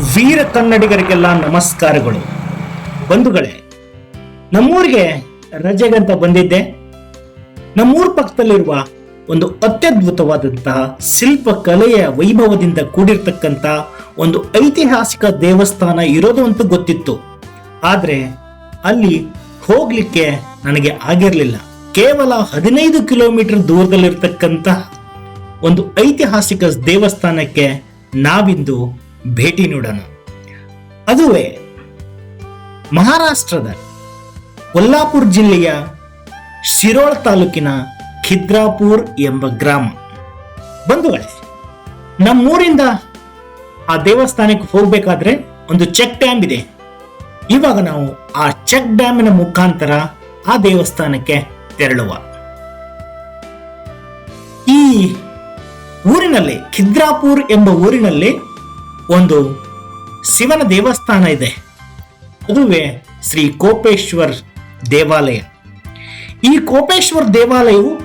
ವೀರ ಕನ್ನಡಿಗರಿಗೆಲ್ಲ ನಮಸ್ಕಾರಗಳು. ಬಂಧುಗಳೇ, ನಮ್ಮೂರಿಗೆ ರಜೆಗಂತ ಬಂದಿದ್ದೆ. ನಮ್ಮೂರ ಪಕ್ಕದಲ್ಲಿರುವ ಒಂದು ಅತ್ಯದ್ಭುತವಾದಂತಹ ಶಿಲ್ಪ ಕಲೆಯ ವೈಭವದಿಂದ ಕೂಡಿರ್ತಕ್ಕಂಥ ಒಂದು ಐತಿಹಾಸಿಕ ದೇವಸ್ಥಾನ ಇರೋದು ಅಂತೂ ಗೊತ್ತಿತ್ತು. ಆದ್ರೆ ಅಲ್ಲಿ ಹೋಗ್ಲಿಕ್ಕೆ ನನಗೆ ಆಗಿರಲಿಲ್ಲ. ಕೇವಲ ಹದಿನೈದು ಕಿಲೋಮೀಟರ್ ದೂರದಲ್ಲಿರ್ತಕ್ಕಂಥ ಒಂದು ಐತಿಹಾಸಿಕ ದೇವಸ್ಥಾನಕ್ಕೆ ನಾವಿಂದು ಭೇಟಿ ನೀಡೋಣ. ಅದುವೇ, ಮಹಾರಾಷ್ಟ್ರದ ಕೊಲ್ಲಾಪುರ ಜಿಲ್ಲೆಯ ಶಿರೋಳ್ ತಾಲೂಕಿನ ಖಿದ್ರಾಪುರ್ ಎಂಬ ಗ್ರಾಮ. ಬಂಧುಗಳೇ ನಮ್ಮೂರಿಂದ ಆ ದೇವಸ್ಥಾನಕ್ಕೆ ಹೋಗಬೇಕಾದ್ರೆ ಒಂದು ಚೆಕ್ ಡ್ಯಾಮ್ ಇದೆ. ಇವಾಗ ನಾವು ಆ ಚೆಕ್ ಡ್ಯಾಮಿನ ಮುಖಾಂತರ ಆ ದೇವಸ್ಥಾನಕ್ಕೆ ತೆರಳುವ. ಈ ಊರಿನಲ್ಲಿ, ಖಿದ್ರಾಪುರ್ ಎಂಬ ಊರಿನಲ್ಲಿ ಒಂದು ಶಿವನ ದೇವಸ್ಥಾನ ಇದೆ. ಅದುವೇ ಶ್ರೀ ಕೋಪೇಶ್ವರ್ ದೇವಾಲಯ. ಈ ಕೋಪೇಶ್ವರ್ ದೇವಾಲಯವು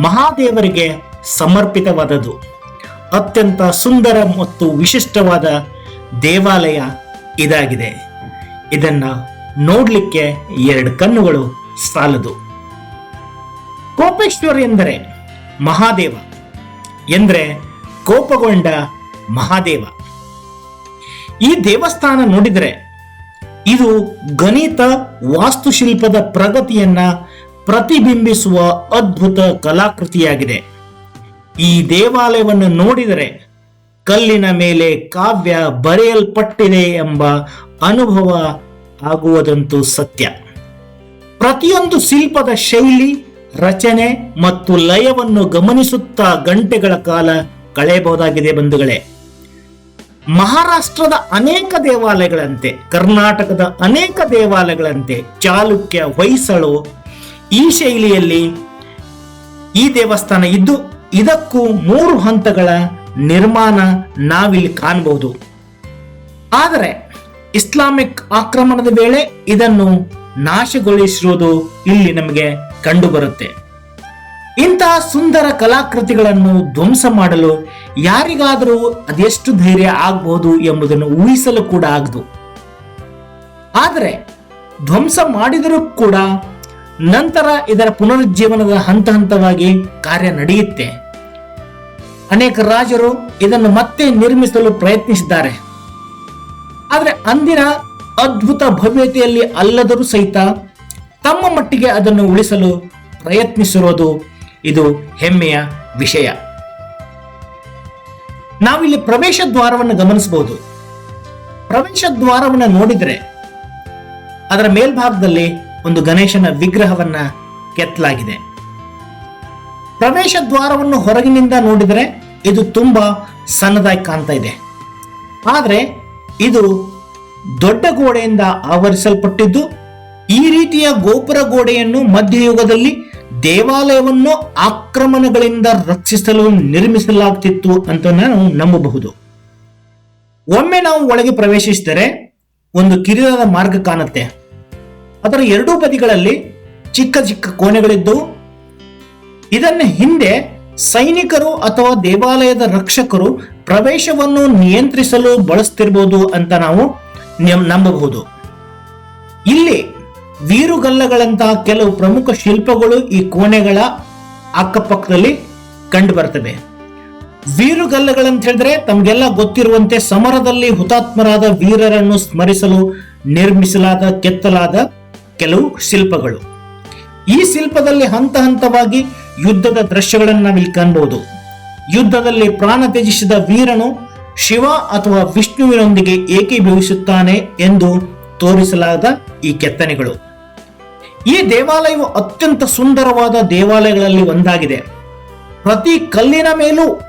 ಮಹಾದೇವರಿಗೆ ಸಮರ್ಪಿತವಾದದ್ದು. ಅತ್ಯಂತ ಸುಂದರ ಮತ್ತು ವಿಶಿಷ್ಟವಾದ ದೇವಾಲಯ ಇದಾಗಿದೆ. ಇದನ್ನು ನೋಡಲಿಕ್ಕೆ ಎರಡು ಕಣ್ಣುಗಳು ಸಾಲದು. ಕೋಪೇಶ್ವರ್ ಎಂದರೆ ಮಹಾದೇವ. ಎಂದರೆ ಕೋಪಗೊಂಡ ಮಹಾದೇವ. ಈ ದೇವಸ್ಥಾನ ನೋಡಿದರೆ ಇದು ಗಣಿತ ವಾಸ್ತುಶಿಲ್ಪದ ಪ್ರಗತಿಯನ್ನ ಪ್ರತಿಬಿಂಬಿಸುವ ಅದ್ಭುತ ಕಲಾಕೃತಿಯಾಗಿದೆ. ಈ ದೇವಾಲಯವನ್ನು ನೋಡಿದರೆ ಕಲ್ಲಿನ ಮೇಲೆ ಕಾವ್ಯ ಬರೆಯಲ್ಪಟ್ಟಿದೆ ಎಂಬ ಅನುಭವ ಆಗುವುದಂತೂ ಸತ್ಯ. ಪ್ರತಿಯೊಂದು ಶಿಲ್ಪದ ಶೈಲಿ, ರಚನೆ ಮತ್ತು ಲಯವನ್ನು ಗಮನಿಸುತ್ತಾ ಗಂಟೆಗಳ ಕಾಲ ಕಳೆಯಬಹುದಾಗಿದೆ ಬಂಧುಗಳೇ. ಮಹಾರಾಷ್ಟ್ರದ ಅನೇಕ ದೇವಾಲಯಗಳಂತೆ, ಕರ್ನಾಟಕದ ಅನೇಕ ದೇವಾಲಯಗಳಂತೆ, ಚಾಲುಕ್ಯ, ಹೊಯ್ಸಳು ಈ ಶೈಲಿಯಲ್ಲಿ ಈ ದೇವಸ್ಥಾನ ಇದ್ದು, ಇದಕ್ಕೂ ಮೂರು ಹಂತಗಳ ನಿರ್ಮಾಣ ನಾವಿಲ್ಲಿ ಕಾಣಬಹುದು ಆದರೆ, ಇಸ್ಲಾಮಿಕ್ ಆಕ್ರಮಣದ ವೇಳೆ ಇದನ್ನು ನಾಶಗೊಳಿಸಿರುವುದು ಇಲ್ಲಿ ನಮಗೆ ಕಂಡುಬರುತ್ತೆ. ಇಂತಹ ಸುಂದರ ಕಲಾಕೃತಿಗಳನ್ನು ಧ್ವಂಸ ಮಾಡಲು ಯಾರಿಗಾದರೂ ಅದೆಷ್ಟು ಧೈರ್ಯ ಆಗಬಹುದು ಎಂಬುದನ್ನು ಊಹಿಸಲು ಕೂಡ ಆಗದು. ಆದರೆ ಧ್ವಂಸ ಮಾಡಿದರೂ ಕೂಡ ನಂತರ ಇದರ ಪುನರುಜ್ಜೀವನದ ಹಂತ ಹಂತವಾಗಿ ಕಾರ್ಯ ನಡೆಯುತ್ತೆ. ಅನೇಕ ರಾಜರು ಇದನ್ನು ಮತ್ತೆ ನಿರ್ಮಿಸಲು ಪ್ರಯತ್ನಿಸಿದ್ದಾರೆ. ಆದರೆ ಅಂದಿನ ಅದ್ಭುತ ಭವ್ಯತೆಯಲ್ಲಿ ಅಲ್ಲದರೂ ಸಹಿತ ತಮ್ಮ ಮಟ್ಟಿಗೆ ಅದನ್ನು ಉಳಿಸಲು ಪ್ರಯತ್ನಿಸಿರೋದು ಇದು ಹೆಮ್ಮೆಯ ವಿಷಯ. ನಾವಿಲ್ಲಿ ಪ್ರವೇಶ ದ್ವಾರವನ್ನು ಗಮನಿಸಬಹುದು. ಪ್ರವೇಶ ದ್ವಾರವನ್ನು ನೋಡಿದರೆ ಅದರ ಮೇಲ್ಭಾಗದಲ್ಲಿ ಒಂದು ಗಣೇಶನ ವಿಗ್ರಹವನ್ನ ಕೆತ್ತಲಾಗಿದೆ. ಪ್ರವೇಶ ದ್ವಾರವನ್ನು ಹೊರಗಿನಿಂದ ನೋಡಿದರೆ ಇದು ತುಂಬಾ ಸಣ್ಣದಾಗಿ ಕಾಣ್ತಾ ಇದೆ. ಆದರೆ ಇದು ದೊಡ್ಡ ಗೋಡೆಯಿಂದ ಆವರಿಸಲ್ಪಟ್ಟಿದ್ದು ಈ ರೀತಿಯ ಗೋಪುರ ಗೋಡೆಯನ್ನು ಮಧ್ಯಯುಗದಲ್ಲಿ ದೇವಾಲಯವನ್ನು ಆಕ್ರಮಣಗಳಿಂದ ರಕ್ಷಿಸಲು ನಿರ್ಮಿಸಲಾಗ್ತಿತ್ತು ಅಂತ ನಾವು ನಂಬಬಹುದು. ಒಮ್ಮೆ ನಾವು ಒಳಗೆ ಪ್ರವೇಶಿಸಿದರೆ ಒಂದು ಕಿರಿದಾದ ಮಾರ್ಗ ಕಾಣುತ್ತೆ. ಅದರ ಎರಡೂ ಬದಿಗಳಲ್ಲಿ ಚಿಕ್ಕ ಚಿಕ್ಕ ಕೋಣೆಗಳಿದ್ದು ಇದನ್ನು ಹಿಂದೆ ಸೈನಿಕರು ಅಥವಾ ದೇವಾಲಯದ ರಕ್ಷಕರು ಪ್ರವೇಶವನ್ನು ನಿಯಂತ್ರಿಸಲು ಬಳಸ್ತಿರ್ಬೋದು ಅಂತ ನಾವು ನಂಬಬಹುದು. ಇಲ್ಲಿ ವೀರುಗಲ್ಲಗಳಂತಹ ಕೆಲವು ಪ್ರಮುಖ ಶಿಲ್ಪಗಳು ಈ ಕೋಣೆಗಳ ಅಕ್ಕಪಕ್ಕದಲ್ಲಿ ಕಂಡು ಬರ್ತವೆ. ವೀರುಗಲ್ಲಗಳಂತ ಹೇಳಿದ್ರೆ ತಮಗೆಲ್ಲ ಗೊತ್ತಿರುವಂತೆ ಸಮರದಲ್ಲಿ ಹುತಾತ್ಮರಾದ ವೀರರನ್ನು ಸ್ಮರಿಸಲು ನಿರ್ಮಿಸಲಾದ, ಕೆತ್ತಲಾದ ಕೆಲವು ಶಿಲ್ಪಗಳು. ಈ ಶಿಲ್ಪದಲ್ಲಿ ಹಂತ ಹಂತವಾಗಿ ಯುದ್ಧದ ದೃಶ್ಯಗಳನ್ನು ನಾವಿಲ್ಲಿ ಕಾಣಬಹುದು ಯುದ್ಧದಲ್ಲಿ ಪ್ರಾಣ ತ್ಯಜಿಸಿದ ವೀರನು ಶಿವ ಅಥವಾ ವಿಷ್ಣುವಿನೊಂದಿಗೆ ಏಕೀಭವಿಸುತ್ತಾನೆ ಎಂದು ತೋರಿಸಲಾದ ಈ ಕೆತ್ತನೆಗಳು. ಈ ದೇವಾಲಯವು ಅತ್ಯಂತ ಸುಂದರವಾದ ದೇವಾಲಯಗಳಲ್ಲಿ ಒಂದಾಗಿದೆ. ಪ್ರತಿ ಕಲ್ಲಿನ ಮೇಲೂ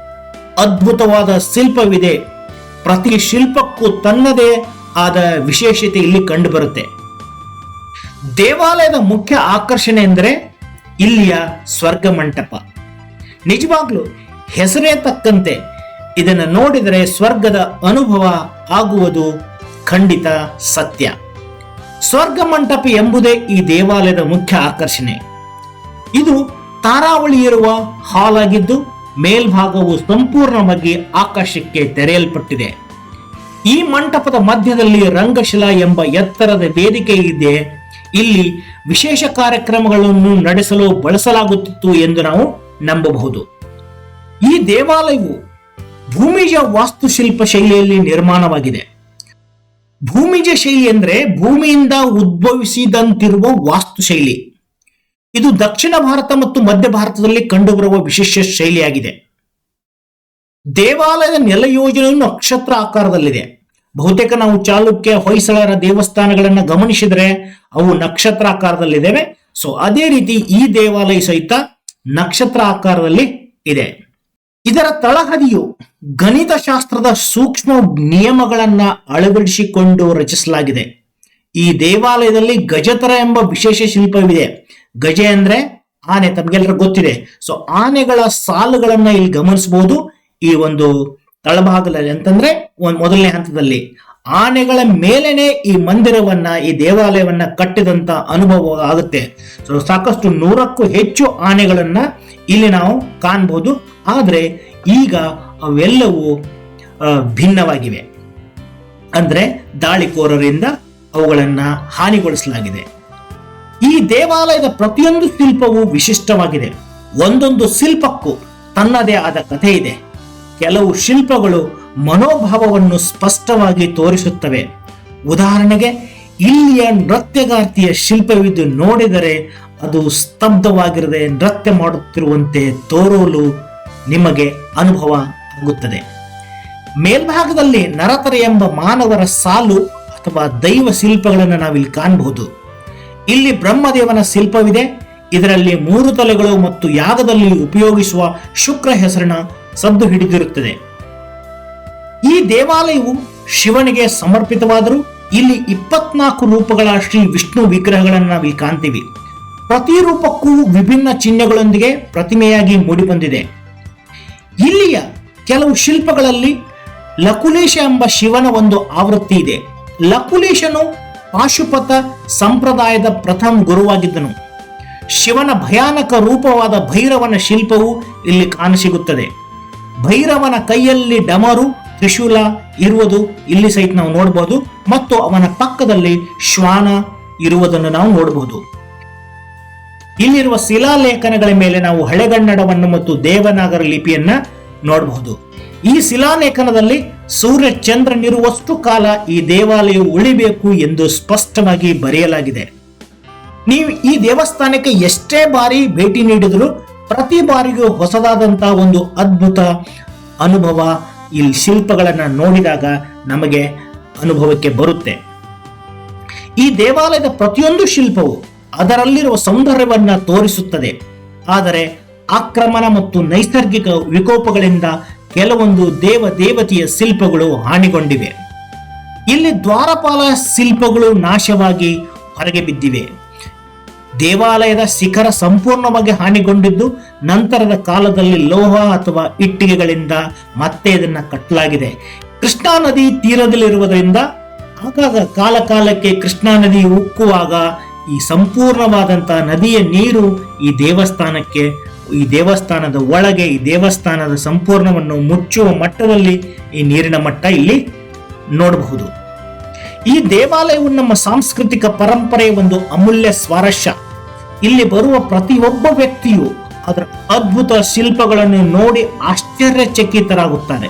ಅದ್ಭುತವಾದ ಶಿಲ್ಪವಿದೆ. ಪ್ರತಿ ಶಿಲ್ಪಕ್ಕೂ ತನ್ನದೇ ಆದ ವಿಶೇಷತೆ ಇಲ್ಲಿ ಕಂಡುಬರುತ್ತೆ. ದೇವಾಲಯದ ಮುಖ್ಯ ಆಕರ್ಷಣೆ ಎಂದರೆ ಇಲ್ಲಿಯ ಸ್ವರ್ಗ ಮಂಟಪ. ನಿಜವಾಗ್ಲೂ ಹೆಸರೇ ತಕ್ಕಂತೆ ಇದನ್ನು ನೋಡಿದರೆ ಸ್ವರ್ಗದ ಅನುಭವ ಆಗುವುದು ಖಂಡಿತ ಸತ್ಯ. ಸ್ವರ್ಗ ಮಂಟಪ ಎಂಬುದೇ ಈ ದೇವಾಲಯದ ಮುಖ್ಯ ಆಕರ್ಷಣೆ. ಇದು ತಾರಾವಳಿ ಇರುವ ಹಾಲ್ ಆಗಿದ್ದು ಮೇಲ್ಭಾಗವು ಸಂಪೂರ್ಣವಾಗಿ ಆಕಾಶಕ್ಕೆ ತೆರೆಯಲ್ಪಟ್ಟಿದೆ. ಈ ಮಂಟಪದ ಮಧ್ಯದಲ್ಲಿ ರಂಗಶಿಲಾ ಎಂಬ ಎತ್ತರದ ವೇದಿಕೆ ಇದೆ. ಇಲ್ಲಿ ವಿಶೇಷ ಕಾರ್ಯಕ್ರಮಗಳನ್ನು ನಡೆಸಲು ಬಳಸಲಾಗುತ್ತಿತ್ತು ಎಂದು ನಾವು ನಂಬಬಹುದು. ಈ ದೇವಾಲಯವು ಭೂಮಿಯ ವಾಸ್ತುಶಿಲ್ಪ ಶೈಲಿಯಲ್ಲಿ ನಿರ್ಮಾಣವಾಗಿದೆ. ಭೂಮಿಜ ಶೈಲಿ ಅಂದ್ರೆ ಭೂಮಿಯಿಂದ ಉದ್ಭವಿಸಿದಂತಿರುವ ವಾಸ್ತು ಶೈಲಿ. ಇದು ದಕ್ಷಿಣ ಭಾರತ ಮತ್ತು ಮಧ್ಯ ಭಾರತದಲ್ಲಿ ಕಂಡುಬರುವ ವಿಶೇಷ ಶೈಲಿಯಾಗಿದೆ. ದೇವಾಲಯದ ನೆಲ ಯೋಜನೆಯು ನಕ್ಷತ್ರ ಆಕಾರದಲ್ಲಿದೆ. ಬಹುತೇಕ ನಾವು ಚಾಲುಕ್ಯ ಹೊಯ್ಸಳರ ದೇವಸ್ಥಾನಗಳನ್ನ ಗಮನಿಸಿದರೆ ಅವು ನಕ್ಷತ್ರ ಆಕಾರದಲ್ಲಿದ್ದೇವೆ. ಸೊ ಅದೇ ರೀತಿ ಈ ದೇವಾಲಯ ಸಹಿತ ನಕ್ಷತ್ರ ಆಕಾರದಲ್ಲಿ ಇದೆ. ಇದರ ತಳಹದಿಯು ಗಣಿತಶಾಸ್ತ್ರದ ಸೂಕ್ಷ್ಮ ನಿಯಮಗಳನ್ನ ಅಳವಡಿಸಿಕೊಂಡು ರಚಿಸಲಾಗಿದೆ. ಈ ದೇವಾಲಯದಲ್ಲಿ ಗಜತರ ಎಂಬ ವಿಶೇಷ ಶಿಲ್ಪವಿದೆ. ಗಜೆ ಅಂದ್ರೆ ಆನೆ ತಮಗೆಲ್ಲರೂ ಗೊತ್ತಿದೆ. ಸೊ ಆನೆಗಳ ಸಾಲುಗಳನ್ನ ಇಲ್ಲಿ ಗಮನಿಸಬಹುದು ಈ ಒಂದು ತಳಭಾಗದಲ್ಲಿ ಅಂತಂದ್ರೆ ಒಂದು ಮೊದಲನೇ ಹಂತದಲ್ಲಿ. ಆನೆಗಳ ಮೇಲೇನೆ ಈ ಮಂದಿರವನ್ನ, ಈ ದೇವಾಲಯವನ್ನ ಕಟ್ಟಿದಂತ ಅನುಭವ ಆಗುತ್ತೆ. ಸೊ ಸಾಕಷ್ಟು ನೂರಕ್ಕೂ ಹೆಚ್ಚು ಆನೆಗಳನ್ನ ಇಲ್ಲಿ ನಾವು ಕಾಣಬಹುದು ಆದ್ರೆ ಈಗ ಅವೆಲ್ಲವೂ ಭಿನ್ನವಾಗಿವೆ. ಅಂದರೆ ದಾಳಿಕೋರರಿಂದ ಅವುಗಳನ್ನು ಹಾನಿಗೊಳಿಸಲಾಗಿದೆ. ಈ ದೇವಾಲಯದ ಪ್ರತಿಯೊಂದು ಶಿಲ್ಪವೂ ವಿಶಿಷ್ಟವಾಗಿದೆ. ಒಂದೊಂದು ಶಿಲ್ಪಕ್ಕೂ ತನ್ನದೇ ಆದ ಕಥೆ ಇದೆ. ಕೆಲವು ಶಿಲ್ಪಗಳು ಮನೋಭಾವವನ್ನು ಸ್ಪಷ್ಟವಾಗಿ ತೋರಿಸುತ್ತವೆ. ಉದಾಹರಣೆಗೆ, ಇಲ್ಲಿಯ ನೃತ್ಯಗಾರ್ತಿಯ ಶಿಲ್ಪವಿದ್ದು ನೋಡಿದರೆ ಅದು ಸ್ತಬ್ಧವಾಗಿರದೆ ನೃತ್ಯ ಮಾಡುತ್ತಿರುವಂತೆ ತೋರಲು ನಿಮಗೆ ಅನುಭವ ಆಗುತ್ತದೆ. ಮೇಲ್ಭಾಗದಲ್ಲಿ ನರತರ ಎಂಬ ಮಾನವರ ಸಾಲು ಅಥವಾ ದೈವ ಶಿಲ್ಪಗಳನ್ನು ನಾವಿಲ್ಲಿ ಕಾಣಬಹುದು. ಇಲ್ಲಿ ಬ್ರಹ್ಮದೇವನ ಶಿಲ್ಪವಿದೆ. ಇದರಲ್ಲಿ ಮೂರು ತಲೆಗಳು ಮತ್ತು ಯಾಗದಲ್ಲಿ ಉಪಯೋಗಿಸುವ ಶುಕ್ರ ಹೆಸರಿನ ಸದ್ದು ಹಿಡಿದಿರುತ್ತದೆ. ಈ ದೇವಾಲಯವು ಶಿವನಿಗೆ ಸಮರ್ಪಿತವಾದರೂ ಇಲ್ಲಿ ಇಪ್ಪತ್ನಾಲ್ಕು ರೂಪಗಳ ಶ್ರೀ ವಿಷ್ಣು ವಿಗ್ರಹಗಳನ್ನು ನಾವಿಲ್ಲಿ ಕಾಣ್ತೀವಿ. ಪ್ರತಿ ರೂಪಕ್ಕೂ ವಿಭಿನ್ನ ಚಿಹ್ನೆಗಳೊಂದಿಗೆ ಪ್ರತಿಮೆಯಾಗಿ ಮೂಡಿಬಂದಿದೆ. ಇಲ್ಲಿಯ ಕೆಲವು ಶಿಲ್ಪಗಳಲ್ಲಿ ಲಕುಲೇಶ ಎಂಬ ಶಿವನ ಒಂದು ಆವೃತ್ತಿ ಇದೆ. ಲಕುಲೇಶನು ಪಾಶುಪತ ಸಂಪ್ರದಾಯದ ಪ್ರಥಮ ಗುರುವಾಗಿದ್ದನು. ಶಿವನ ಭಯಾನಕ ರೂಪವಾದ ಭೈರವನ ಶಿಲ್ಪವು ಇಲ್ಲಿ ಕಾಣಸಿಗುತ್ತದೆ. ಭೈರವನ ಕೈಯಲ್ಲಿ ಡಮರು, ತ್ರಿಶೂಲ ಇರುವುದು ಇಲ್ಲಿ ಸಹಿತ ನಾವು ನೋಡಬಹುದು ಮತ್ತು ಅವನ ಪಕ್ಕದಲ್ಲಿ ಶ್ವಾನ ಇರುವುದನ್ನು ನಾವು ನೋಡಬಹುದು ಇಲ್ಲಿರುವ ಶಿಲಾಲೇಖನಗಳ ಮೇಲೆ ನಾವು ಹಳೆಗನ್ನಡವನ್ನು ಮತ್ತು ದೇವನಾಗರ ಲಿಪಿಯನ್ನ ನೋಡಬಹುದು. ಈ ಶಿಲಾಲೇಖನದಲ್ಲಿ ಸೂರ್ಯ ಚಂದ್ರನಿರುವಷ್ಟು ಕಾಲ ಈ ದೇವಾಲಯವು ಉಳಿಬೇಕು ಎಂದು ಸ್ಪಷ್ಟವಾಗಿ ಬರೆಯಲಾಗಿದೆ. ನೀವು ಈ ದೇವಸ್ಥಾನಕ್ಕೆ ಎಷ್ಟೇ ಬಾರಿ ಭೇಟಿ ನೀಡಿದರೂ ಪ್ರತಿ ಬಾರಿಗೂ ಹೊಸದಾದಂತಹ ಒಂದು ಅದ್ಭುತ ಅನುಭವ ಇಲ್ಲಿ ಶಿಲ್ಪಗಳನ್ನು ನೋಡಿದಾಗ ನಮಗೆ ಅನುಭವಕ್ಕೆ ಬರುತ್ತೆ. ಈ ದೇವಾಲಯದ ಪ್ರತಿಯೊಂದು ಶಿಲ್ಪವು ಅದರಲ್ಲಿರುವ ಸೌಂದರ್ಯವನ್ನು ತೋರಿಸುತ್ತದೆ. ಆದರೆ ಆಕ್ರಮಣ ಮತ್ತು ನೈಸರ್ಗಿಕ ವಿಕೋಪಗಳಿಂದ ಕೆಲವೊಂದು ದೇವ ದೇವತೆಯ ಶಿಲ್ಪಗಳು ಹಾನಿಗೊಂಡಿವೆ. ಇಲ್ಲಿ ದ್ವಾರಪಾಲ ಶಿಲ್ಪಗಳು ನಾಶವಾಗಿ ಹೊರಗೆ ಬಿದ್ದಿವೆ. ದೇವಾಲಯದ ಶಿಖರ ಸಂಪೂರ್ಣವಾಗಿ ಹಾನಿಗೊಂಡಿದ್ದು ನಂತರದ ಕಾಲದಲ್ಲಿ ಲೋಹ ಅಥವಾ ಇಟ್ಟಿಗೆಗಳಿಂದ ಮತ್ತೆ ಇದನ್ನು ಕಟ್ಟಲಾಗಿದೆ. ಕೃಷ್ಣಾ ನದಿ ತೀರದಲ್ಲಿರುವುದರಿಂದ ಆಗಾಗ ಕಾಲಕಾಲಕ್ಕೆ ಕೃಷ್ಣಾ ನದಿ ಉಕ್ಕುವಾಗ ಈ ಸಂಪೂರ್ಣವಾದಂತಹ ನದಿಯ ನೀರು ಈ ದೇವಸ್ಥಾನಕ್ಕೆ, ಈ ದೇವಸ್ಥಾನದ ಒಳಗೆ, ಈ ದೇವಸ್ಥಾನದ ಸಂಪೂರ್ಣವನ್ನು ಮುಚ್ಚುವ ಮಟ್ಟದಲ್ಲಿ ಈ ನೀರಿನ ಮಟ್ಟ ಇಲ್ಲಿ ನೋಡಬಹುದು. ಈ ದೇವಾಲಯವು ನಮ್ಮ ಸಾಂಸ್ಕೃತಿಕ ಪರಂಪರೆಯ ಒಂದು ಅಮೂಲ್ಯ ಸ್ವಾರಸ್ಯ. ಇಲ್ಲಿ ಬರುವ ಪ್ರತಿಯೊಬ್ಬ ವ್ಯಕ್ತಿಯು ಅದರ ಅದ್ಭುತ ಶಿಲ್ಪಗಳನ್ನು ನೋಡಿ ಆಶ್ಚರ್ಯಚಕಿತರಾಗುತ್ತಾರೆ.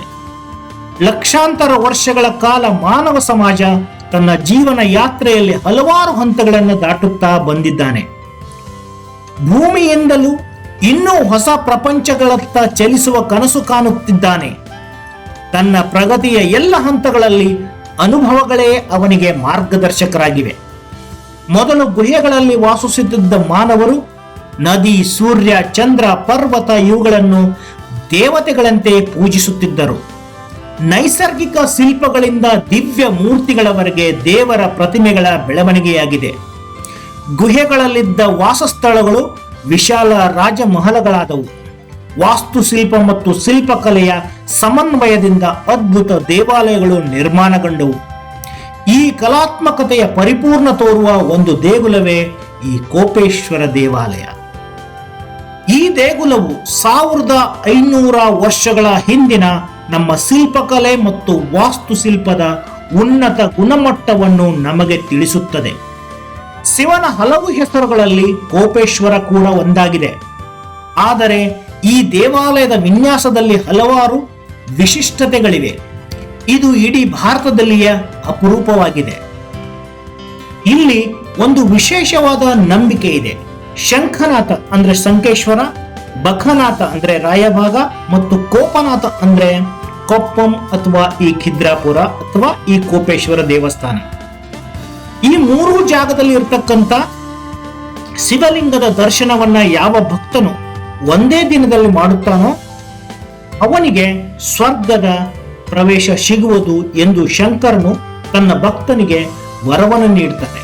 ಲಕ್ಷಾಂತರ ವರ್ಷಗಳ ಕಾಲ ಮಾನವ ಸಮಾಜ ತನ್ನ ಜೀವನ ಯಾತ್ರೆಯಲ್ಲಿ ಹಲವಾರು ಹಂತಗಳನ್ನು ದಾಟುತ್ತಾ ಬಂದಿದ್ದಾನೆ. ಭೂಮಿಯಿಂದಲೂ ಇನ್ನೂ ಹೊಸ ಪ್ರಪಂಚಗಳತ್ತ ಚಲಿಸುವ ಕನಸು ಕಾಣುತ್ತಿದ್ದಾನೆ. ತನ್ನ ಪ್ರಗತಿಯ ಎಲ್ಲ ಹಂತಗಳಲ್ಲಿ ಅನುಭವಗಳೇ ಅವನಿಗೆ ಮಾರ್ಗದರ್ಶಕರಾಗಿವೆ. ಮೊದಲು ಗುಹೆಗಳಲ್ಲಿ ವಾಸಿಸುತ್ತಿದ್ದ ಮಾನವರು ನದಿ, ಸೂರ್ಯ, ಚಂದ್ರ, ಪರ್ವತ ಇವುಗಳನ್ನು ದೇವತೆಗಳಂತೆ ಪೂಜಿಸುತ್ತಿದ್ದರು. ನೈಸರ್ಗಿಕ ಶಿಲ್ಪಗಳಿಂದ ದಿವ್ಯ ಮೂರ್ತಿಗಳವರೆಗೆ ದೇವರ ಪ್ರತಿಮೆಗಳ ಬೆಳವಣಿಗೆಯಾಗಿದೆ. ಗುಹೆಗಳಲ್ಲಿದ್ದ ವಾಸಸ್ಥಳಗಳು ವಿಶಾಲ ರಾಜಮಹಲಗಳಾದವು. ವಾಸ್ತುಶಿಲ್ಪ ಮತ್ತು ಶಿಲ್ಪಕಲೆಯ ಸಮನ್ವಯದಿಂದ ಅದ್ಭುತ ದೇವಾಲಯಗಳು ನಿರ್ಮಾಣಗೊಂಡವು. ಈ ಕಲಾತ್ಮಕತೆಯ ಪರಿಪೂರ್ಣ ತೋರುವ ಒಂದು ದೇಗುಲವೇ ಈ ಕೋಪೇಶ್ವರ ದೇವಾಲಯ. ಈ ದೇಗುಲವು ಸಾವಿರದ ಐನೂರ ವರ್ಷಗಳ ಹಿಂದಿನ ನಮ್ಮ ಶಿಲ್ಪಕಲೆ ಮತ್ತು ವಾಸ್ತುಶಿಲ್ಪದ ಉನ್ನತ ಗುಣಮಟ್ಟವನ್ನು ನಮಗೆ ತಿಳಿಸುತ್ತದೆ. ಶಿವನ ಹಲವು ಹೆಸರುಗಳಲ್ಲಿ ಕೋಪೇಶ್ವರ ಕೂಡ ಒಂದಾಗಿದೆ. ಆದರೆ ಈ ದೇವಾಲಯದ ವಿನ್ಯಾಸದಲ್ಲಿ ಹಲವಾರು ವಿಶಿಷ್ಟತೆಗಳಿವೆ. ಇದು ಇಡೀ ಭಾರತದಲ್ಲಿಯೇ ಅಪರೂಪವಾಗಿದೆ. ಇಲ್ಲಿ ಒಂದು ವಿಶೇಷವಾದ ನಂಬಿಕೆ ಇದೆ. ಶಂಖನಾಥ ಅಂದ್ರೆ ಸಂಕೇಶ್ವರ ಬಖನಾಥ ಅಂದ್ರೆ ರಾಯಭಾಗ ಮತ್ತು ಕೋಪನಾಥ ಅಂದ್ರೆ ಕೊಪ್ಪಂ ಅಥವಾ ಈ ಖಿದ್ರಾಪುರ ಅಥವಾ ಈ ಕೋಪೇಶ್ವರ ದೇವಸ್ಥಾನ. ಈ ಮೂರು ಜಾಗದಲ್ಲಿ ಇರ್ತಕ್ಕಂಥ ಶಿವಲಿಂಗದ ದರ್ಶನವನ್ನ ಯಾವ ಭಕ್ತನು ಒಂದೇ ದಿನದಲ್ಲಿ ಮಾಡುತ್ತಾನೋ ಅವನಿಗೆ ಸ್ವರ್ಗದ ಪ್ರವೇಶ ಸಿಗುವುದು ಎಂದು ಶಂಕರನು ತನ್ನ ಭಕ್ತನಿಗೆ ವರವನ್ನು ನೀಡ್ತಾನೆ.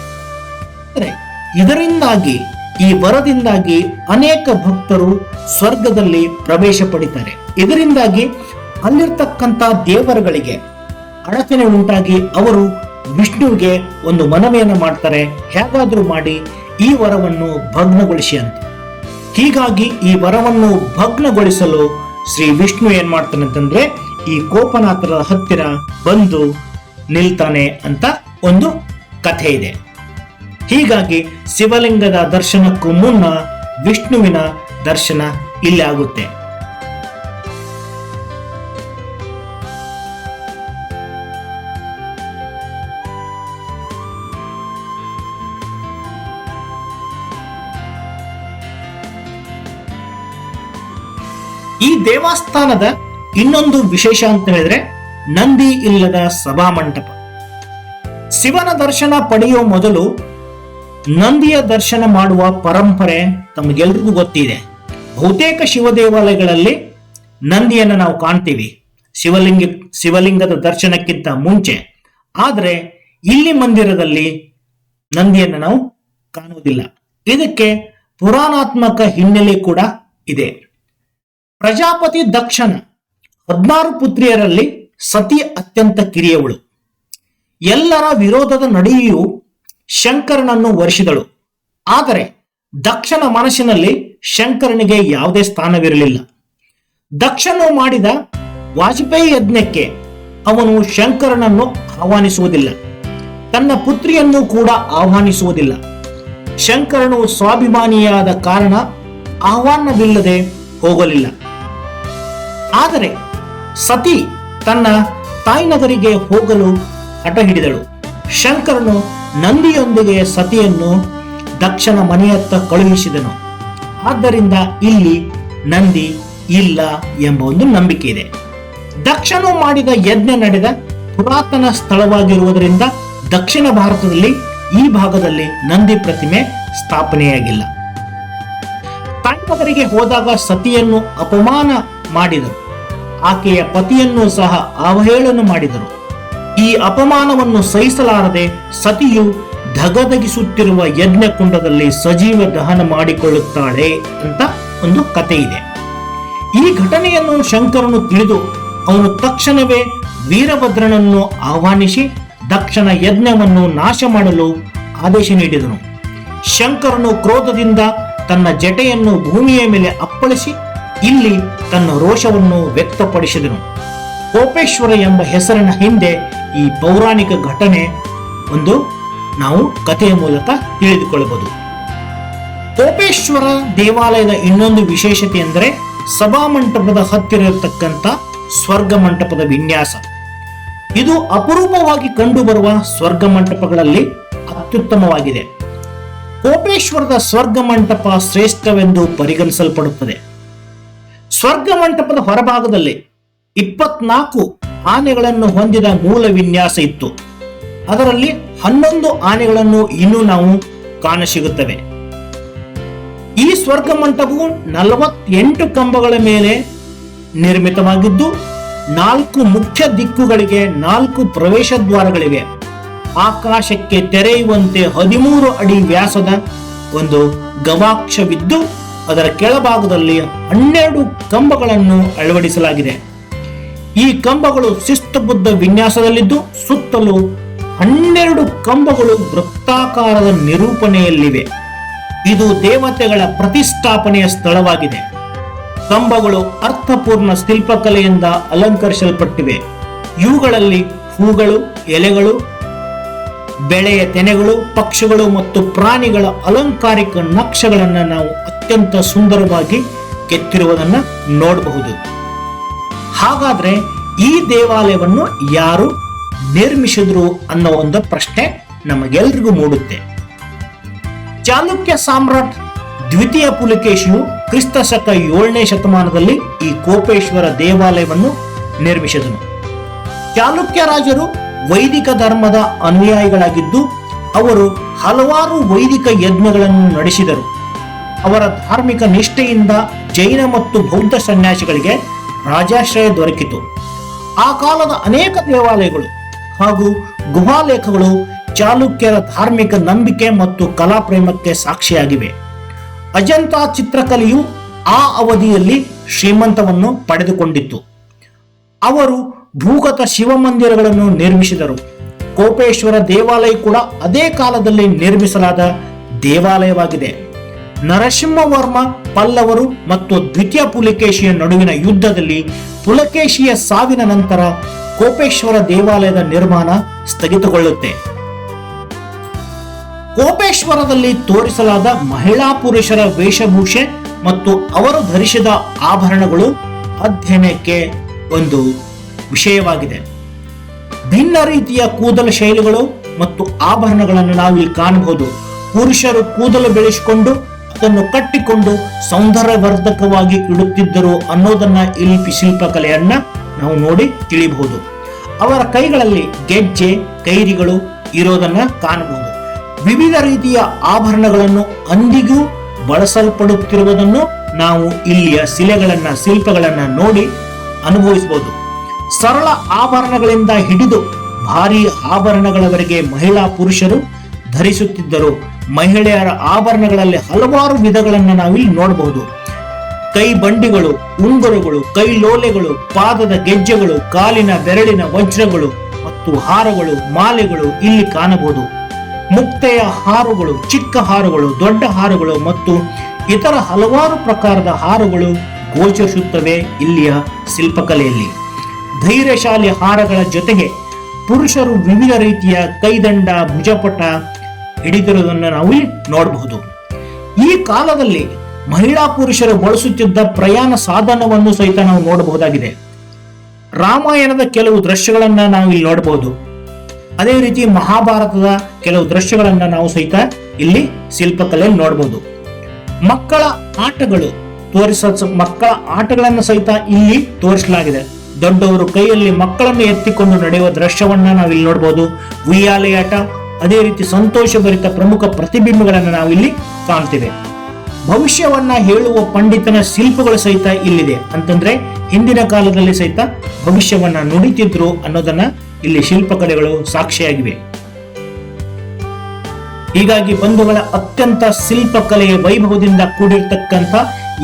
ಇದರಿಂದಾಗಿ ಈ ವರದಿಂದಾಗಿ ಅನೇಕ ಭಕ್ತರು ಸ್ವರ್ಗದಲ್ಲಿ ಪ್ರವೇಶ ಪಡಿತಾರೆ ಇದರಿಂದಾಗಿ ಅಲ್ಲಿರ್ತಕ್ಕಂಥ ದೇವರುಗಳಿಗೆ ಅಡಚಣೆ ಉಂಟಾಗಿ ಅವರು ವಿಷ್ಣುವಿಗೆ ಒಂದು ಮನವಿಯನ್ನು ಮಾಡ್ತಾರೆ. ಹೇಗಾದ್ರೂ ಮಾಡಿ ಈ ವರವನ್ನು ಭಗ್ನಗೊಳಿಸಿ ಅಂತ. ಹೀಗಾಗಿ ಈ ವರವನ್ನು ಭಗ್ನಗೊಳಿಸಲು ಶ್ರೀ ವಿಷ್ಣು ಏನ್ ಮಾಡ್ತಾನೆ ಅಂತಂದ್ರೆ ಈ ಕೋಪನಾಥರ ಹತ್ತಿರ ಬಂದು ನಿಲ್ತಾನೆ ಅಂತ ಒಂದು ಕಥೆ ಇದೆ. ಹೀಗಾಗಿ ಶಿವಲಿಂಗದ ದರ್ಶನಕ್ಕೂ ಮುನ್ನ ವಿಷ್ಣುವಿನ ದರ್ಶನ ಇಲ್ಲಿ ಆಗುತ್ತೆ. ಈ ದೇವಸ್ಥಾನದ ಇನ್ನೊಂದು ವಿಶೇಷ ಅಂತ ಹೇಳಿದ್ರೆ ನಂದಿ ಇಲ್ಲದ ಸಭಾ ಮಂಟಪ. ಶಿವನ ದರ್ಶನ ಪಡೆಯುವ ಮೊದಲು ನಂದಿಯ ದರ್ಶನ ಮಾಡುವ ಪರಂಪರೆ ತಮಗೆಲ್ರಿಗೂ ಗೊತ್ತಿದೆ. ಬಹುತೇಕ ಶಿವ ದೇವಾಲಯಗಳಲ್ಲಿ ನಂದಿಯನ್ನು ನಾವು ಕಾಣ್ತೀವಿ. ಶಿವಲಿಂಗ, ಶಿವಲಿಂಗದ ದರ್ಶನಕ್ಕಿಂತ ಮುಂಚೆ. ಆದರೆ ಇಲ್ಲಿ ಮಂದಿರದಲ್ಲಿ ನಂದಿಯನ್ನು ನಾವು ಕಾಣುವುದಿಲ್ಲ. ಇದಕ್ಕೆ ಪುರಾಣಾತ್ಮಕ ಹಿನ್ನೆಲೆ ಕೂಡ ಇದೆ. ಪ್ರಜಾಪತಿ ದಕ್ಷನ ಹದಿನಾರು ಪುತ್ರಿಯರಲ್ಲಿ ಸತಿ ಅತ್ಯಂತ ಕಿರಿಯವಳು. ಎಲ್ಲರ ವಿರೋಧದ ನಡುವೆಯೂ ಶಂಕರನನ್ನು ವರಿಸಿದಳು ಆದರೆ ದಕ್ಷನ ಮನಸ್ಸಿನಲ್ಲಿ ಶಂಕರನಿಗೆ ಯಾವುದೇ ಸ್ಥಾನವಿರಲಿಲ್ಲ. ದಕ್ಷನು ಮಾಡಿದ ವಾಜಪೇಯಿ ಯಜ್ಞಕ್ಕೆ ಅವನು ಶಂಕರನನ್ನು ಆಹ್ವಾನಿಸುವುದಿಲ್ಲ. ತನ್ನ ಪುತ್ರಿಯನ್ನು ಕೂಡ ಆಹ್ವಾನಿಸುವುದಿಲ್ಲ. ಶಂಕರನು ಸ್ವಾಭಿಮಾನಿಯಾದ ಕಾರಣ ಆಹ್ವಾನವಿಲ್ಲದೆ ಹೋಗಲಿಲ್ಲ. ಆದರೆ ಸತಿ ತನ್ನ ತಾಯ್ನಗರಿಗೆ ಹೋಗಲು ಹಠ ಹಿಡಿದಳು. ಶಂಕರನು ನಂದಿಯೊಂದಿಗೆ ಸತಿಯನ್ನು ದಕ್ಷನ ಮನೆಯತ್ತ ಕಳುಹಿಸಿದನು. ಆದ್ದರಿಂದ ಇಲ್ಲಿ ನಂದಿ ಇಲ್ಲ ಎಂಬ ಒಂದು ನಂಬಿಕೆ ಇದೆ. ದಕ್ಷನು ಮಾಡಿದ ಯಜ್ಞ ನಡೆದ ಪುರಾತನ ಸ್ಥಳವಾಗಿರುವುದರಿಂದ ದಕ್ಷಿಣ ಭಾರತದಲ್ಲಿ ಈ ಭಾಗದಲ್ಲಿ ನಂದಿ ಪ್ರತಿಮೆ ಸ್ಥಾಪನೆಯಾಗಿಲ್ಲ. ತಾಯ್ಮಗರಿಗೆ ಹೋದಾಗ ಸತಿಯನ್ನು ಅಪಮಾನ ಮಾಡಿದರು. ಆಕೆಯ ಪತಿಯನ್ನು ಸಹ ಅವಹೇಳನ ಮಾಡಿದರು. ಈ ಅಪಮಾನವನ್ನು ಸಹಿಸಲಾರದೆ ಸತಿಯು ಧಗಧಗಿಸುತ್ತಿರುವ ಯಜ್ಞ ಕುಂಡದಲ್ಲಿ ಸಜೀವ ದಹನ ಮಾಡಿಕೊಳ್ಳುತ್ತಾಳೆ ಅಂತ ಒಂದು ಕತೆ ಇದೆ. ಈ ಘಟನೆಯನ್ನು ಶಂಕರನು ತಿಳಿದು ಅವನು ತಕ್ಷಣವೇ ವೀರಭದ್ರನನ್ನು ಆಹ್ವಾನಿಸಿ ದಕ್ಷಣ ಯಜ್ಞವನ್ನು ನಾಶ ಮಾಡಲು ಆದೇಶ ನೀಡಿದನು. ಶಂಕರನು ಕ್ರೋಧದಿಂದ ತನ್ನ ಜಟೆಯನ್ನು ಭೂಮಿಯ ಮೇಲೆ ಅಪ್ಪಳಿಸಿ ಇಲ್ಲಿ ತನ್ನ ರೋಷವನ್ನು ವ್ಯಕ್ತಪಡಿಸಿದನು. ಕೋಪೇಶ್ವರ ಎಂಬ ಹೆಸರಿನ ಹಿಂದೆ ಈ ಪೌರಾಣಿಕ ಘಟನೆ ಒಂದು ನಾವು ಕಥೆಯ ಮೂಲಕ ತಿಳಿದುಕೊಳ್ಳಬಹುದು. ಕೋಪೇಶ್ವರ ದೇವಾಲಯದ ಇನ್ನೊಂದು ವಿಶೇಷತೆ ಎಂದರೆ ಸಭಾಮಂಟಪದ ಹತ್ತಿರ ಇರತಕ್ಕಂಥ ಸ್ವರ್ಗ ಮಂಟಪದ ವಿನ್ಯಾಸ. ಇದು ಅಪರೂಪವಾಗಿ ಕಂಡುಬರುವ ಸ್ವರ್ಗ ಮಂಟಪಗಳಲ್ಲಿ ಅತ್ಯುತ್ತಮವಾಗಿದೆ. ಕೋಪೇಶ್ವರದ ಸ್ವರ್ಗ ಮಂಟಪ ಶ್ರೇಷ್ಠವೆಂದು ಪರಿಗಣಿಸಲ್ಪಡುತ್ತದೆ. ಸ್ವರ್ಗ ಮಂಟಪದ ಹೊರಭಾಗದಲ್ಲಿ ಇಪ್ಪತ್ನಾಲ್ಕು ಆನೆಗಳನ್ನು ಹೊಂದಿದ ಮೂಲ ವಿನ್ಯಾಸ ಇತ್ತು. ಅದರಲ್ಲಿ ಹನ್ನೊಂದು ಆನೆಗಳನ್ನು ಇನ್ನೂ ನಾವು ಕಾಣಸಿಗುತ್ತವೆ. ಈ ಸ್ವರ್ಗ ಮಂಟಪವು ನಲವತ್ತೆಂಟು ಕಂಬಗಳ ಮೇಲೆ ನಿರ್ಮಿತವಾಗಿದ್ದು, ನಾಲ್ಕು ಮುಖ್ಯ ದಿಕ್ಕುಗಳಿಗೆ ನಾಲ್ಕು ಪ್ರವೇಶ ದ್ವಾರಗಳಿವೆ. ಆಕಾಶಕ್ಕೆ ತೆರೆಯುವಂತೆ ಹದಿಮೂರು ಅಡಿ ವ್ಯಾಸದ ಒಂದು ಗವಾಕ್ಷವಿದ್ದು, ಅದರ ಕೆಳಭಾಗದಲ್ಲಿ ಹನ್ನೆರಡು ಕಂಬಗಳನ್ನು ಅಳವಡಿಸಲಾಗಿದೆ. ಈ ಕಂಬಗಳು ಶಿಸ್ತುಬದ್ಧ ವಿನ್ಯಾಸದಲ್ಲಿದ್ದು ಸುತ್ತಲೂ ಹನ್ನೆರಡು ಕಂಬಗಳು ವೃತ್ತಾಕಾರದ ನಿರೂಪಣೆಯಲ್ಲಿವೆ. ಇದು ದೇವತೆಗಳ ಪ್ರತಿಷ್ಠಾಪನೆಯ ಸ್ಥಳವಾಗಿದೆ. ಕಂಬಗಳು ಅರ್ಥಪೂರ್ಣ ಶಿಲ್ಪಕಲೆಯಿಂದ ಅಲಂಕರಿಸಲ್ಪಟ್ಟಿವೆ. ಇವುಗಳಲ್ಲಿ ಹೂಗಳು, ಎಲೆಗಳು, ಬೆಳೆಯ ತೆನೆಗಳು, ಪಕ್ಷಿಗಳು ಮತ್ತು ಪ್ರಾಣಿಗಳ ಅಲಂಕಾರಿಕ ನಕ್ಷೆಗಳನ್ನು ನಾವು ಅತ್ಯಂತ ಸುಂದರವಾಗಿ ಕೆತ್ತಿರುವುದನ್ನು ನೋಡಬಹುದು. ಹಾಗಾದ್ರೆ ಈ ದೇವಾಲಯವನ್ನು ಯಾರು ನಿರ್ಮಿಸಿದ್ರು ಅನ್ನೋ ಒಂದು ಪ್ರಶ್ನೆ ನಮಗೆಲ್ರಿಗೂ ಮೂಡುತ್ತೆ. ಚಾಲುಕ್ಯ ಸಾಮ್ರಾಟ್ ದ್ವಿತೀಯ ಪುಲಿಕೇಶಿಯು ಕ್ರಿಸ್ತ ಶಕ ಏಳನೇ ಶತಮಾನದಲ್ಲಿ ಈ ಕೋಪೇಶ್ವರ ದೇವಾಲಯವನ್ನು ನಿರ್ಮಿಸಿದನು. ಚಾಲುಕ್ಯ ರಾಜರು ವೈದಿಕ ಧರ್ಮದ ಅನುಯಾಯಿಗಳಾಗಿದ್ದು ಅವರು ಹಲವಾರು ವೈದಿಕ ಯಜ್ಞಗಳನ್ನು ನಡೆಸಿದರು. ಅವರ ಧಾರ್ಮಿಕ ನಿಷ್ಠೆಯಿಂದ ಜೈನ ಮತ್ತು ಬೌದ್ಧ ಸನ್ಯಾಸಿಗಳಿಗೆ ರಾಜಾಶ್ರಯ ದೊರಕಿತು. ಆ ಕಾಲದ ಅನೇಕ ದೇವಾಲಯಗಳು ಹಾಗೂ ಗುಹಾಲೇಖಗಳು ಚಾಲುಕ್ಯರ ಧಾರ್ಮಿಕ ನಂಬಿಕೆ ಮತ್ತು ಕಲಾ ಪ್ರೇಮಕ್ಕೆ ಸಾಕ್ಷಿಯಾಗಿವೆ. ಅಜಂತಾ ಚಿತ್ರಕಲೆಯು ಆ ಅವಧಿಯಲ್ಲಿ ಶ್ರೀಮಂತವನ್ನು ಪಡೆದುಕೊಂಡಿತ್ತು. ಅವರು ಭೂಗತ ಶಿವಮಂದಿರಗಳನ್ನು ನಿರ್ಮಿಸಿದರು. ಕೋಪೇಶ್ವರ ದೇವಾಲಯ ಕೂಡ ಅದೇ ಕಾಲದಲ್ಲಿ ನಿರ್ಮಿಸಲಾದ ದೇವಾಲಯವಾಗಿದೆ. ನರಸಿಂಹವರ್ಮ, ಪಲ್ಲವರು ಮತ್ತು ದ್ವಿತೀಯ ಪುಲಕೇಶಿಯ ನಡುವಿನ ಯುದ್ಧದಲ್ಲಿ ಪುಲಕೇಶಿಯ ಸಾವಿನ ನಂತರ ಕೋಪೇಶ್ವರ ದೇವಾಲಯದ ನಿರ್ಮಾಣ ಸ್ಥಗಿತಗೊಳ್ಳುತ್ತೆ. ಕೋಪೇಶ್ವರದಲ್ಲಿ ತೋರಿಸಲಾದ ಮಹಿಳಾ ಪುರುಷರ ವೇಷಭೂಷೆ ಮತ್ತು ಅವರು ಧರಿಸಿದ ಆಭರಣಗಳು ಅಧ್ಯಯನಕ್ಕೆ ಒಂದು ವಿಷಯವಾಗಿದೆ. ಭಿನ್ನ ರೀತಿಯ ಕೂದಲ ಶೈಲಿಗಳು ಮತ್ತು ಆಭರಣಗಳನ್ನು ನಾವು ಇಲ್ಲಿ ಕಾಣಬಹುದು. ಪುರುಷರು ಕೂದಲು ಬೆಳೆಸಿಕೊಂಡು ಅದನ್ನು ಕಟ್ಟಿಕೊಂಡು ಸೌಂದರ್ಯವರ್ಧಕವಾಗಿ ಇಡುತ್ತಿದ್ದರು ಅನ್ನೋದನ್ನ ಇಲ್ಲಿ ಶಿಲ್ಪಕಲೆಯನ್ನ ನಾವು ನೋಡಿ ತಿಳಿಬಹುದು. ಅವರ ಕೈಗಳಲ್ಲಿ ಗೆಜ್ಜೆ, ಕೈರಿಗಳು ಇರೋದನ್ನ ಕಾಣಬಹುದು. ವಿವಿಧ ರೀತಿಯ ಆಭರಣಗಳನ್ನು ಅಂದಿಗೂ ಬಳಸಲ್ಪಡುತ್ತಿರುವುದನ್ನು ನಾವು ಇಲ್ಲಿಯ ಶಿಲೆಗಳನ್ನ, ಶಿಲ್ಪಗಳನ್ನ ನೋಡಿ ಅನುಭವಿಸಬಹುದು. ಸರಳ ಆಭರಣಗಳಿಂದ ಹಿಡಿದು ಭಾರಿ ಆಭರಣಗಳವರೆಗೆ ಮಹಿಳಾ ಪುರುಷರು ಧರಿಸುತ್ತಿದ್ದರು ಮಹಿಳೆಯರ ಆಭರಣಗಳಲ್ಲಿ ಹಲವಾರು ವಿಧಗಳನ್ನು ನಾವಿಲ್ಲಿ ನೋಡಬಹುದು. ಕೈ ಬಂಡಿಗಳು, ಉಂಗುರಗಳು ಕೈಲೋಲೆಗಳು ಪಾದದ ಗೆಜ್ಜೆಗಳು, ಕಾಲಿನ ಬೆರಳಿನ ವಜ್ರಗಳು ಮತ್ತು ಹಾರಗಳು, ಮಾಲೆಗಳು ಇಲ್ಲಿ ಕಾಣಬಹುದು. ಮುಕ್ತೆಯ ಹಾರುಗಳು, ಚಿಕ್ಕ ಹಾರುಗಳು, ದೊಡ್ಡ ಹಾರುಗಳು ಮತ್ತು ಇತರ ಹಲವಾರು ಪ್ರಕಾರದ ಹಾರುಗಳು ಗೋಚರಿಸುತ್ತವೆ ಇಲ್ಲಿಯ ಶಿಲ್ಪಕಲೆಯಲ್ಲಿ. ಧೈರ್ಯಶಾಲಿ ಹಾರಗಳ ಜೊತೆಗೆ ಪುರುಷರು ವಿವಿಧ ರೀತಿಯ ಕೈದಂಡ, ಭುಜಪಟ ಹಿಡಿದಿರುವುದನ್ನು ನಾವು ನೋಡಬಹುದು. ಈ ಕಾಲದಲ್ಲಿ ಮಹಿಳಾ ಪುರುಷರು ಬಳಸುತ್ತಿದ್ದ ಪ್ರಯಾಣ ಸಾಧನವನ್ನು ಸಹಿತ ನಾವು ನೋಡಬಹುದಾಗಿದೆ. ರಾಮಾಯಣದ ಕೆಲವು ದೃಶ್ಯಗಳನ್ನು ನಾವು ಇಲ್ಲಿ ನೋಡಬಹುದು. ಅದೇ ರೀತಿ ಮಹಾಭಾರತದ ಕೆಲವು ದೃಶ್ಯಗಳನ್ನು ನಾವು ಸಹಿತ ಇಲ್ಲಿ ಶಿಲ್ಪಕಲೆಯಲ್ಲಿ ನೋಡಬಹುದು. ಮಕ್ಕಳ ಆಟಗಳು ತೋರಿಸ ಮಕ್ಕಳ ಆಟಗಳನ್ನು ಸಹಿತ ಇಲ್ಲಿ ತೋರಿಸಲಾಗಿದೆ. ದೊಡ್ಡವರು ಕೈಯಲ್ಲಿ ಮಕ್ಕಳನ್ನು ಎತ್ತಿಕೊಂಡು ನಡೆಯುವ ದೃಶ್ಯವನ್ನ ನಾವು ಇಲ್ಲಿ ನೋಡಬಹುದು. ಉಯ್ಯಾಲೆ ಅದೇ ರೀತಿ ಸಂತೋಷಭರಿತ ಪ್ರಮುಖ ಪ್ರತಿಬಿಂಬಗಳನ್ನು ನಾವು ಇಲ್ಲಿ ಕಾಣ್ತೇವೆ. ಭವಿಷ್ಯವನ್ನ ಹೇಳುವ ಪಂಡಿತನ ಶಿಲ್ಪಗಳು ಸಹಿತ ಇಲ್ಲಿದೆ. ಅಂತಂದ್ರೆ ಹಿಂದಿನ ಕಾಲದಲ್ಲಿ ಸಹಿತ ಭವಿಷ್ಯವನ್ನ ನುಡಿತಿದ್ರು ಅನ್ನೋದನ್ನ ಇಲ್ಲಿ ಶಿಲ್ಪಕಲೆಗಳು ಸಾಕ್ಷಿಯಾಗಿವೆ. ಹೀಗಾಗಿ ಬಂಧುಗಳ ಅತ್ಯಂತ ಶಿಲ್ಪಕಲೆಯ ವೈಭವದಿಂದ ಕೂಡಿರ್ತಕ್ಕಂಥ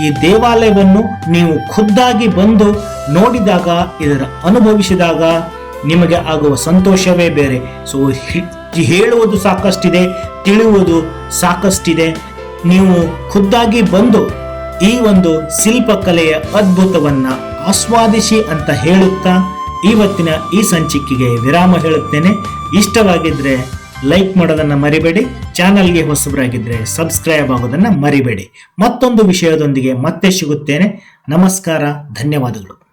ಈ ದೇವಾಲಯವನ್ನು ನೀವು ಖುದ್ದಾಗಿ ಬಂದು ನೋಡಿದಾಗ, ಇದರ ಅನುಭವಿಸಿದಾಗ ನಿಮಗೆ ಆಗುವ ಸಂತೋಷವೇ ಬೇರೆ. ಸೊ ಹೇಳುವುದು ಸಾಕಷ್ಟಿದೆ, ತಿಳಿಯುವುದು ಸಾಕಷ್ಟಿದೆ. ನೀವು ಖುದ್ದಾಗಿ ಬಂದು ಈ ಒಂದು ಶಿಲ್ಪಕಲೆಯ ಅದ್ಭುತವನ್ನ ಆಸ್ವಾದಿಸಿ ಅಂತ ಹೇಳುತ್ತಾ ಇವತ್ತಿನ ಈ ಸಂಚಿಕೆಗೆ ವಿರಾಮ ಹೇಳುತ್ತೇನೆ. ಇಷ್ಟವಾಗಿದ್ರೆ ಲೈಕ್ ಮಾಡೋದನ್ನ ಮರಿಬೇಡಿ, ಚಾನಲ್ಗೆ ಹೊಸಬರಾಗಿದ್ದರೆ ಸಬ್ಸ್ಕ್ರೈಬ್ ಆಗೋದನ್ನ ಮರಿಬೇಡಿ. ಮತ್ತೊಂದು ವಿಷಯದೊಂದಿಗೆ ಮತ್ತೆ ಸಿಗುತ್ತೇನೆ. ನಮಸ್ಕಾರ, ಧನ್ಯವಾದಗಳು.